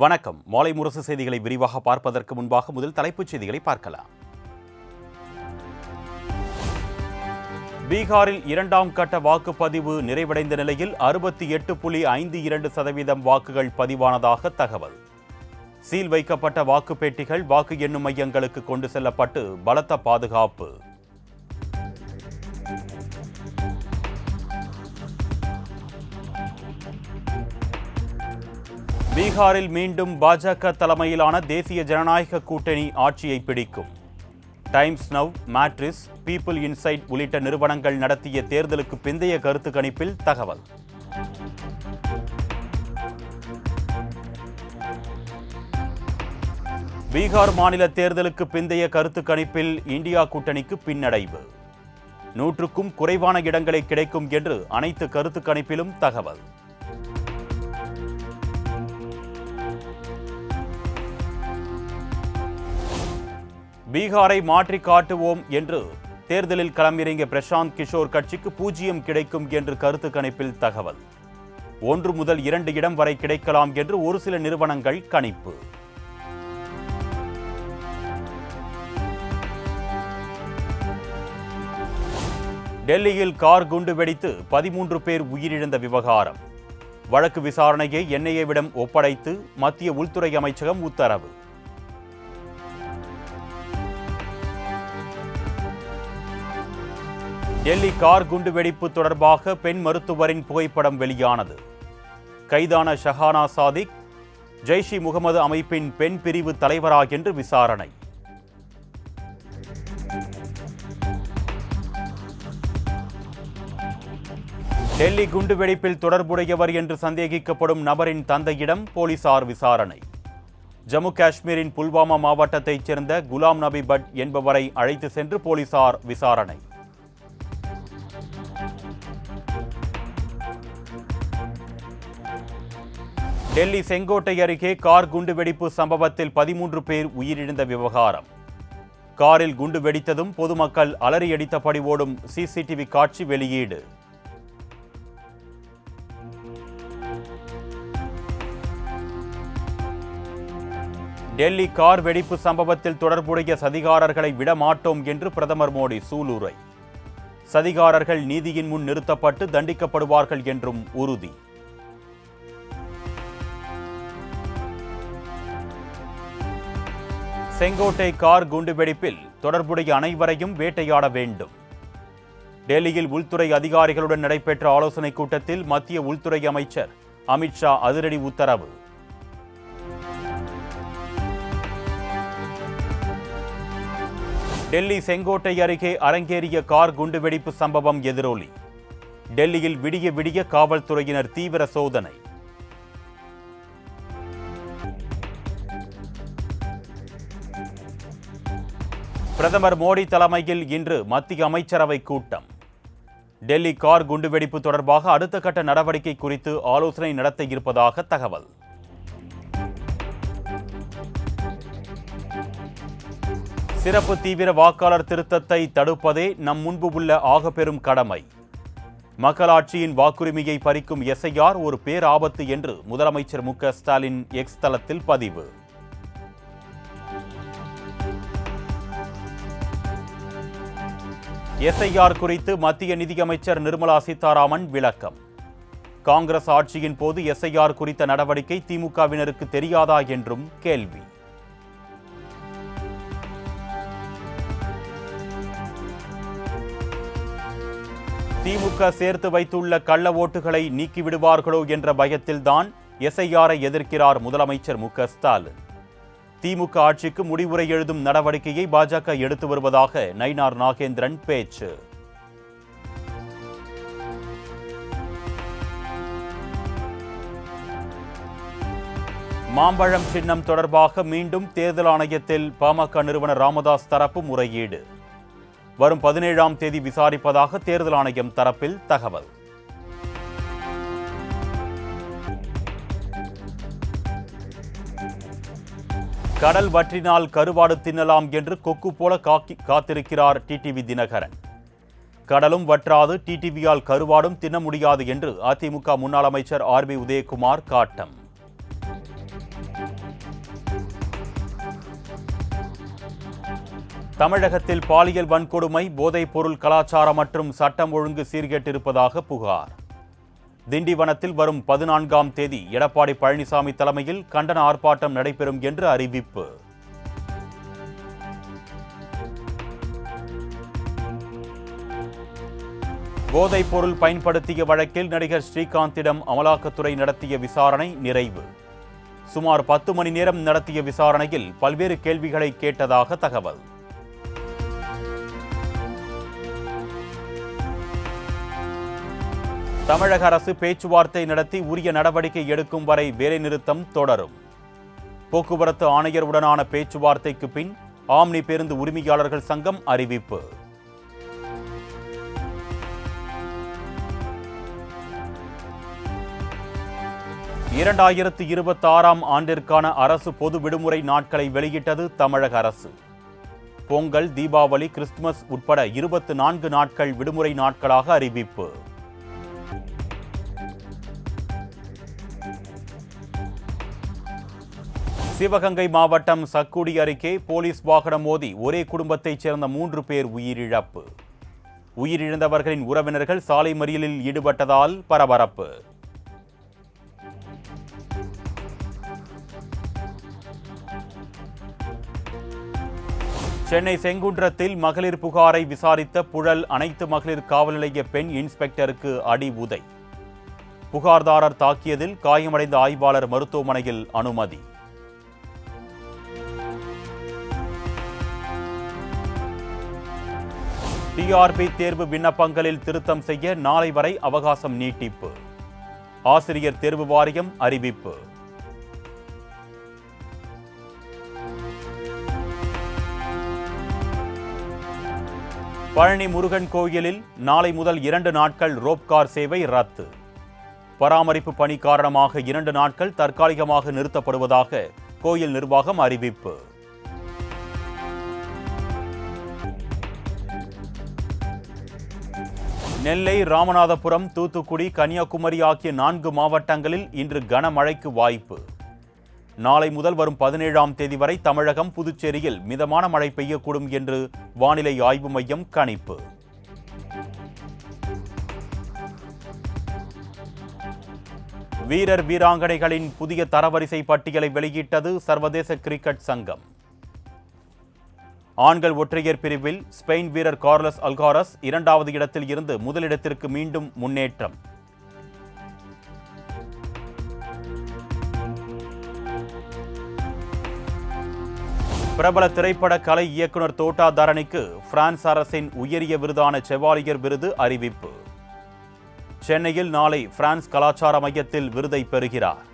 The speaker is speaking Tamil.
வணக்கம். மாலை முரசு செய்திகளை விரிவாக பார்ப்பதற்கு முன்பாக முதல் தலைப்புச் செய்திகளை பார்க்கலாம். பீகாரில் இரண்டாம் கட்ட வாக்குப்பதிவு நிறைவடைந்த நிலையில் அறுபத்தி எட்டு புள்ளி ஐந்து இரண்டு சதவீதம் வாக்குகள் பதிவானதாக தகவல். சீல் வைக்கப்பட்ட வாக்குப்பேட்டிகள் வாக்கு எண்ணும் மையங்களுக்கு கொண்டு செல்லப்பட்டு பலத்த பாதுகாப்பு. பீகாரில் மீண்டும் பாஜக தலைமையிலான தேசிய ஜனநாயக கூட்டணி ஆட்சியை பிடிக்கும். Times Now Matrize People Insight உள்ளிட்ட நிறுவனங்கள் நடத்திய தேர்தலுக்கு பிந்தைய கருத்து கணிப்பில் தகவல். பீகார் மாநில தேர்தலுக்கு பிந்தைய கருத்து கணிப்பில் இந்தியா கூட்டணிக்கு பின்னடைவு. நூற்றுக்கும் குறைவான இடங்களை கிடைக்கும் என்று அனைத்து கருத்து கணிப்பிலும் தகவல். பீகாரை மாற்றி காட்டுவோம் என்று தேர்தலில் களமிறங்கிய பிரசாந்த் கிஷோர் கட்சிக்கு பூஜ்ஜியம் கிடைக்கும் என்று கருத்து கணிப்பில் தகவல். ஒன்று முதல் இரண்டு இடம் வரை கிடைக்கலாம் என்று ஒரு சில நிறுவனங்கள் கணிப்பு. டெல்லியில் கார் குண்டு வெடித்து பதிமூன்று பேர் உயிரிழந்த விவகாரம். வழக்கு விசாரணையை என்ஐஏவிடம் ஒப்படைத்து மத்திய உள்துறை அமைச்சகம் உத்தரவு. டெல்லி கார் குண்டு வெடிப்பு தொடர்பாக பெண் மருத்துவரின் புகைப்படம் வெளியானது. கைதான ஷஹானா சாதிக் ஜெய்ஷி முகமது அமைப்பின் பெண் பிரிவு தலைவரா என்று விசாரணை. டெல்லி குண்டுவெடிப்பில் தொடர்புடையவர் என்று சந்தேகிக்கப்படும் நபரின் தந்தையிடம் போலீசார் விசாரணை. ஜம்மு காஷ்மீரின் புல்வாமா மாவட்டத்தைச் சேர்ந்த குலாம் நபி பட் என்பவரை அழைத்து சென்று போலீசார் விசாரணை. டெல்லி செங்கோட்டை அருகே கார் குண்டுவெடிப்பு சம்பவத்தில் பதிமூன்று பேர் உயிரிழந்த விவகாரம். காரில் குண்டு வெடித்ததும் பொதுமக்கள் அலறியடித்தபடி ஓடும் சிசிடிவி காட்சி வெளியீடு. டெல்லி கார் வெடிப்பு சம்பவத்தில் தொடர்புடைய சதிகாரர்களை விடமாட்டோம் என்று பிரதமர் மோடி சூளுரை. சதிகாரர்கள் நீதியின் முன் நிறுத்தப்பட்டு தண்டிக்கப்படுவார்கள் என்றும் உறுதி. செங்கோட்டை கார் குண்டுவெடிப்பில் தொடர்புடைய அனைவரையும் வேட்டையாட வேண்டும். டெல்லியில் உள்துறை அதிகாரிகளுடன் நடைபெற்ற ஆலோசனைக் கூட்டத்தில் மத்திய உள்துறை அமைச்சர் அமித்ஷா அதிரடி உத்தரவு. டெல்லி செங்கோட்டை அருகே அரங்கேறிய கார் குண்டுவெடிப்பு சம்பவம் எதிரொலி. டெல்லியில் விடிய விடிய காவல்துறையினர் தீவிர சோதனை. பிரதமர் மோடி தலைமையில் இன்று மத்திய அமைச்சரவை கூட்டம். டெல்லி கார் குண்டுவெடிப்பு தொடர்பாக அடுத்த கட்ட நடவடிக்கை குறித்து ஆலோசனை நடத்த இருப்பதாக தகவல். சிறப்பு தீவிர வாக்காளர் திருத்தத்தை தடுப்பதே நம் முன்பு உள்ள ஆகப்பெரும் கடமை. மக்களாட்சியின் வாக்குரிமையை பறிக்கும் எஸ்ஐஆர் ஒரு பேராபத்து என்று முதலமைச்சர் மு ஸ்டாலின் எக்ஸ் தளத்தில் பதிவு. எஸ்ஐஆர் குறித்து மத்திய நிதியமைச்சர் நிர்மலா சீதாராமன் விளக்கம். காங்கிரஸ் ஆட்சியின் போது எஸ்ஐஆர் குறித்த நடவடிக்கை திமுகவினருக்கு தெரியாதா என்றும் கேள்வி. திமுக சேர்த்து வைத்துள்ள கள்ள ஓட்டுகளை நீக்கிவிடுவார்களோ என்ற பயத்தில்தான் எஸ்ஐஆரை எதிர்க்கிறார் முதலமைச்சர் மு ஸ்டாலின். திமுக ஆட்சிக்கு முடிவுரை எழுதும் நடவடிக்கையை பாஜக எடுத்து வருவதாக நயினார் நாகேந்திரன் பேச்சு. மாம்பழம் சின்னம் தொடர்பாக மீண்டும் தேர்தல் ஆணையத்தில் பாமக நிறுவனர் ராமதாஸ் தரப்பு முறையீடு. வரும் பதினேழாம் தேதி விசாரிப்பதாக தேர்தல் ஆணையம் தரப்பில் தகவல். கடல் வற்றினால் கருவாடு தின்னலாம் என்று கொக்கு போல காக்கி காத்திருக்கிறார் டிடிவி தினகரன். கடலும் வற்றாது டிடிவியால் கருவாடும் தின்ன முடியாது என்று அதிமுக முன்னாள் அமைச்சர் ஆர் பி உதயகுமார் காட்டம். தமிழகத்தில் பாலியல் வன்கொடுமை போதைப் பொருள் கலாச்சாரம் மற்றும் சட்டம் ஒழுங்கு சீர்கேட்டிருப்பதாக புகார். திண்டிவனத்தில் வரும் பதினான்காம் தேதி எடப்பாடி பழனிசாமி தலைமையில் கண்டன ஆர்ப்பாட்டம் நடைபெறும் என்று அறிவிப்பு. போதைப் பொருள் பயன்படுத்திய வழக்கில் நடிகர் ஸ்ரீகாந்திடம் அமலாக்கத்துறை நடத்திய விசாரணை நிறைவு. சுமார் பத்து மணி நேரம் நடத்திய விசாரணையில் பல்வேறு கேள்விகளை கேட்டதாக தகவல். தமிழக அரசு பேச்சுவார்த்தை நடத்தி உரிய நடவடிக்கை எடுக்கும் வரை வேலைநிறுத்தம் தொடரும். போக்குவரத்து ஆணையர் உடனான பேச்சுவார்த்தைக்கு பின் ஆம்னி பேருந்து உரிமையாளர்கள் சங்கம் அறிவிப்பு. இரண்டாயிரத்து இருபத்தி ஆறாம் ஆண்டிற்கான அரசு பொது விடுமுறை நாட்களை வெளியிட்டது தமிழக அரசு. பொங்கல் தீபாவளி கிறிஸ்துமஸ் உட்பட இருபத்து நான்கு நாட்கள் விடுமுறை நாட்களாக அறிவிப்பு. சிவகங்கை மாவட்டம் சக்குடி அருகே போலீஸ் வாகனம் மோதி ஒரே குடும்பத்தைச் சேர்ந்த மூன்று பேர் உயிரிழப்பு. உயிரிழந்தவர்களின் உறவினர்கள் சாலை மறியலில் ஈடுபட்டதால் பரபரப்பு. சென்னை செங்குன்றத்தில் மகளிர் புகாரை விசாரித்த புழல் அனைத்து மகளிர் காவல் நிலைய பெண் இன்ஸ்பெக்டருக்கு அடி உதை. புகார்தாரர் தாக்கியதில் காயமடைந்த ஆய்வாளர் மருத்துவமனையில் அனுமதி. டிஆர்பி தேர்வு விண்ணப்பங்களில் திருத்தம் செய்ய நாளை வரை அவகாசம் நீட்டிப்பு. ஆசிரியர் தேர்வு வாரியம் அறிவிப்பு. பழனி முருகன் கோயிலில் நாளை முதல் இரண்டு நாட்கள் ரோப்கார் சேவை ரத்து. பராமரிப்பு பணி காரணமாக இரண்டு நாட்கள் தற்காலிகமாக நிறுத்தப்படுவதாக கோயில் நிர்வாகம் அறிவிப்பு. நெல்லை ராமநாதபுரம் தூத்துக்குடி கன்னியாகுமரி ஆகிய நான்கு மாவட்டங்களில் இன்று கனமழைக்கு வாய்ப்பு. நாளை முதல் வரும் பதினேழாம் தேதி வரை தமிழகம் புதுச்சேரியில் மிதமான மழை பெய்யக்கூடும் என்று வானிலை ஆய்வு மையம் கணிப்பு. வீரர் வீராங்கனைகளின் புதிய தரவரிசை பட்டியலை வெளியிட்டது சர்வதேச கிரிக்கெட் சங்கம். ஆண்கள் ஒற்றையர் பிரிவில் ஸ்பெயின் வீரர் கார்லஸ் அல்காரஸ் இரண்டாவது இடத்தில் இருந்து முதலிடத்திற்கு மீண்டும் முன்னேற்றம். பிரபல திரைப்பட கலை இயக்குனர் தோட்டா தரணிக்கு பிரான்ஸ் அரசின் உயரிய விருதான செவாலியர் விருது அறிவிப்பு. சென்னையில் நாளை பிரான்ஸ் கலாச்சார மையத்தில் விருதை பெறுகிறார்.